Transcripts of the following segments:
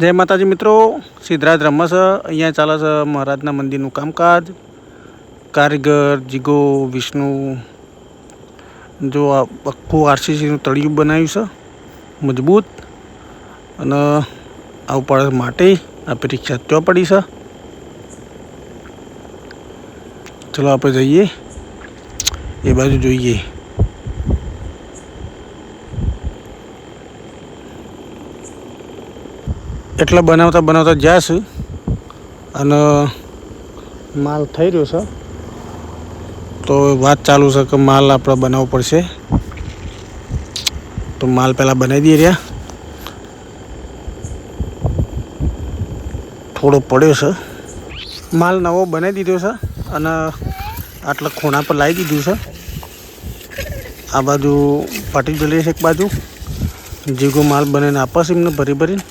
જય માતાજી મિત્રો. સિદ્ધરાજ રમસ અહીંયા ચાલે છે મહારાજના મંદિરનું કામકાજ. કારીગર, જીગો, વિષ્ણુ, જો આખું આરસીસીનું તળિયું બનાવ્યું છે, મજબૂત. અને આ ઉપર માટે, આ પરીક્ષા ત્યાં પડી છે. ચલો આપણે જઈએ. એ બાજુ જોઈએ. એટલે બનાવતા બનાવતા જ્યાં અને માલ થઈ રહ્યો છે. તો વાત ચાલુ છે કે માલ આપણે બનાવવો પડશે. તો માલ પહેલાં બનાવી દઈએ રહ્યા. થોડો પડ્યો છે. માલ નવો બનાવી દીધો છે અને આટલા ખૂણા પર લાવી દીધું છે. આ બાજુ પાટી જલી છે એક બાજુ. જીગો માલ બનાવીને આપશે એમને ભરી ભરીને.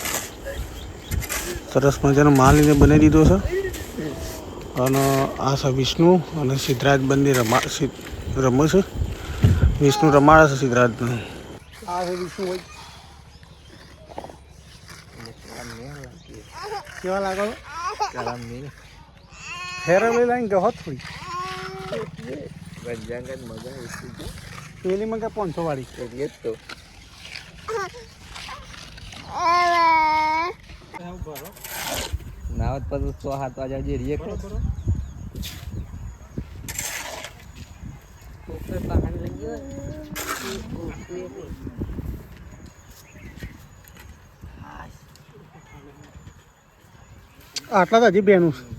સરસ મજાનો માલ એને બનાવી દીધો છે. અને આ છે વિષ્ણુ અને સિદ્ધરાજ બંને રમા રમે છે. વિષ્ણુ રમાડે છે સિદ્ધરાજને. આ છે વિષ્ણુ હોય. કેવા લાગો ફેરા લઈ લાવીને ગહો થોડી. પેલી માં પાંચસો વાળી. નાવત પછી સો સાત વાગ્યા જે રીએ કરે આટલા તો હજી બેનું છે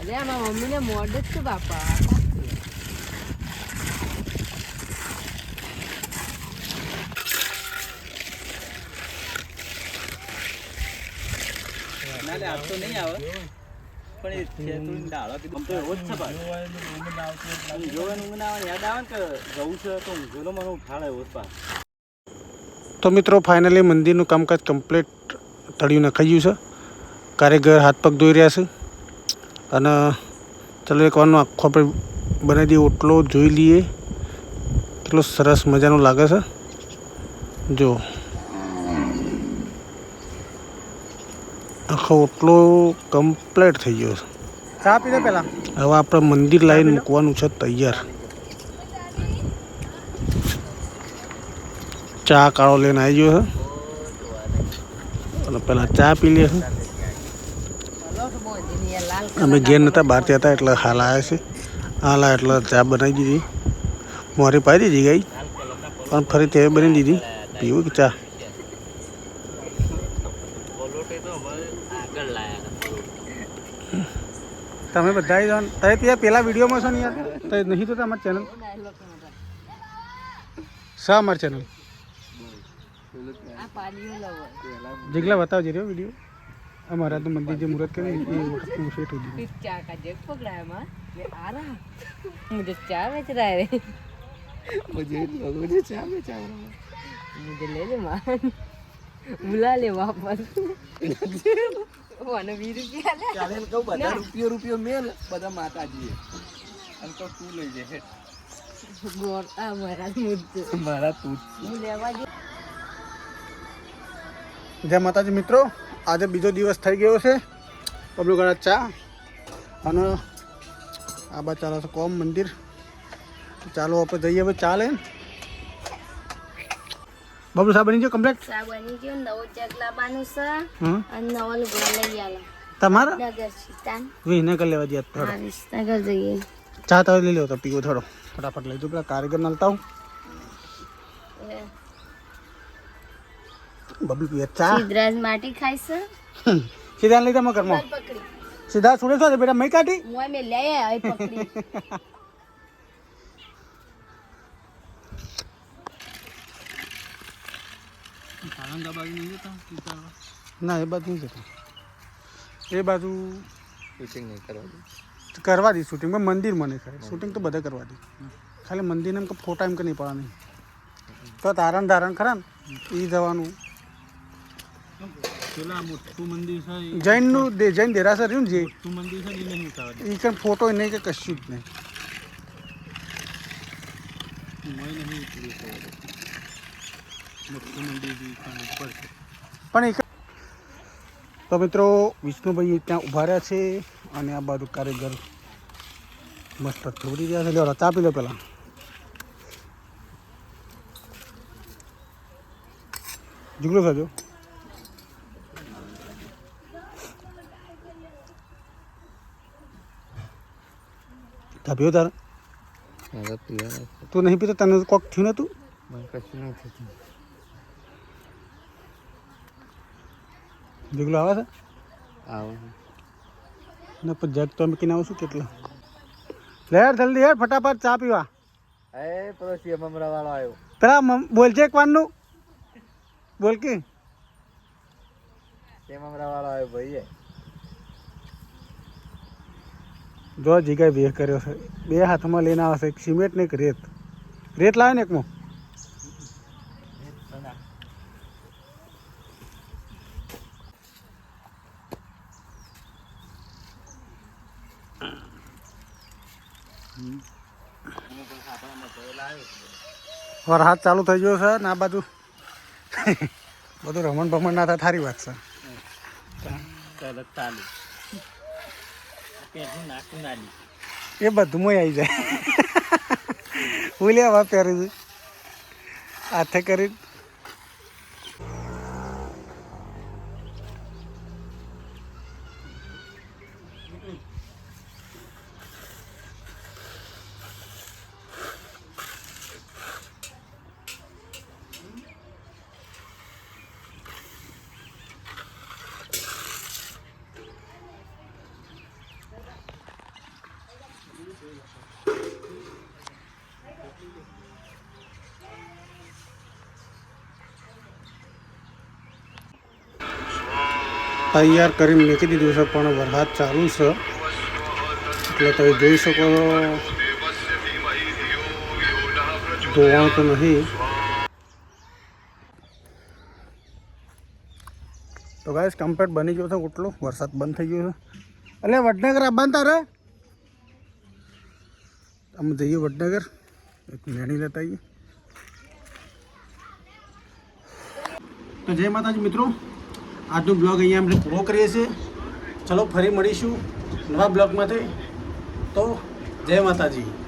અરે આ મારા મમ્મીને મોડ જ છે બાપા. ના તો નહીં આવે. પણ આમ તો એવો જ છે ભાઈ. ઊંઘ્યો ઊંઘ ના આવે યાદ આવે ને કે જવું છે તો ઊંઘેલો મને ઉઠાડે એવો જ તો મિત્રો ફાઇનલી મંદિરનું કામકાજ કમ્પ્લીટ તળિયું નખાઈ ગયું છે. કારીગર હાથ પગ ધોઈ રહ્યા છે. અને ચલો એક વારનો આખો આપણે બનાવી દઈએ ઓટલો જોઈ લઈએ. કેટલો સરસ મજાનો લાગે છે. જો. આખો ઓટલો કમ્પ્લીટ થઈ ગયો છે. ચા પીધે પહેલાં? હવે આપણે મંદિર લાવીને મૂકવાનું છે તૈયાર. ચા કાળો લઈને આવી ગયો છે. અને પહેલાં ચા પી લે છે. અમે ઘેર નહોતા બહાર ત્યાં હતા એટલે હાલ આવ્યા છે હાલ આવ્યા એટલે ચા બનાવી દીધી. મોરી પાડી દીધી ગઈ પણ ફરી તે બની દીધી. પીવું કે ચા? તમે બધા તમે ત્યાં પેલા વિડીયોમાં છો ને યાર? તો નહીં તો તમારી ચેનલ શા અમારી ચેનલ જેટલા બતાવજે રહ્યો વીડિયો. અમારા તો મંદિર જે મુહૂર્ત કરે ને એ વખતનું સેટ હતું फिर चाय का जग पकड़ा है माँ ये आ रहा मुझे चाय बेच रहा है रे मुझे मुझे चाह में चाह मुझे ले ले माँ बुला ले वापस वन वीस रुपया ले ચાલે એને કહું બધા રૂપિયો રૂપિયો મેલ બધા માતાજીએ અને તો તું લઈ લે હેઠ. गोर आ मारा मुझे મારા તું જ. लेवा जो જય માતાજી મિત્રો આજે બીજો દિવસ થઈ ગયો છે. વાળા ચા અને આ બા ચાલે છે કોમ મંદિર. ચાલો આપણે જઈએ હવે ચાલે બબલુ સાહેબ બની ગયો કમ્પ્લેટ સા બની ગયો નવો જગ લાવવાનું છે. અને નવો લુગડો લઈ આલો. તમારા? નગર સીતાન. વિને કરી લેવા જઈએ થોડો. વિસનગર જઈએ. ચા તો લઈ લો તો પીવો થોડો. ફટાફટ લઈ દઉં પેલા કારીગર નાલતા હું. બબલુ પિયતા સિદ્ધરાજ માટી ખાઈસ સીધા લઈ તમે કરમો પકડી. સીધા સુડે છો બેટા? મય કાઢી? મોય મે લે આય પકડી. ના એ બાજુ નહીં જતા. એ બાજુ શૂટિંગ નહીં કરવા દે. કરવા દી શૂટિંગ મંદિર મને ખાય શૂટિંગ તો બધા કરવા દી. ખાલી મંદિરને એમ કે ફોટા એમ કે નહીં પડવાની. તો તારણ ધારણ ખરા ને એ જવાનું. પેલા મોટું મંદિર છે જૈનનું જૈન દેરાસર રહ્યું ને જે? મોટું મંદિર છે એ નહીં એ કંઈ ફોટો નહીં કે કશું જ નહીં. પણ એક તો મિત્રો વિષ્ણુભાઈ ત્યાં ઊભા રહ્યા છે અને આ બાજુ કારીગર મસ્ત થોડી રહ્યા છે. લ્યો ચા પી લો પેલા. જુગલો થજો પીવો તારે? તું નહીં પીતો? તને કોક થયું નતું? મને કશું નહીં થતું. જુગલો આવે છે? આવો. ને પછી જગ તો અમે કીને છું કેટલો. લે જલ્દી યાર ફટાફટ ચા પીવા. એ પેલો સીએમ વાળો આવ્યો. પેલા બોલજે એક વારનું બોલ કે. સીએમ વાળો આવ્યો ભાઈ જો જગ્યાએ બે કર્યો છે. બે હાથમાં લઈને આવે છે. એક સિમેન્ટ ને એક રેત. રેત લાવે ને એકમાં? વરસાદ ચાલુ થઈ ગયો છે ને આ બાજુ. બધું રમણ ભમણ ના થાય, થારી વાત છે. ચાલુ. એ બધું મોય આવી જાય. હું લે પહેરું છું? કરી તૈયાર કરીને મૂકી દીધું છે, પણ વરસાદ ચાલુ છે. એટલે તમે જોઈ શકો ધોવાણ તો નહીં. તો ગાઈસ કમ્પ્લેટ બની ગયો છે ઓટલો વરસાદ બંધ થઈ ગયો છે. એટલે વડનગર આવવાનું તારે? અમે જઈએ વડનગર. એક મેણી લેતા આવીએ. તો જય માતાજી મિત્રો. આજનો બ્લોગ અહીંયા આપણે પૂરો કરીએ છીએ. ચલો, ફરી મળીશું નવા બ્લોગમાંથી. તો જય માતાજી.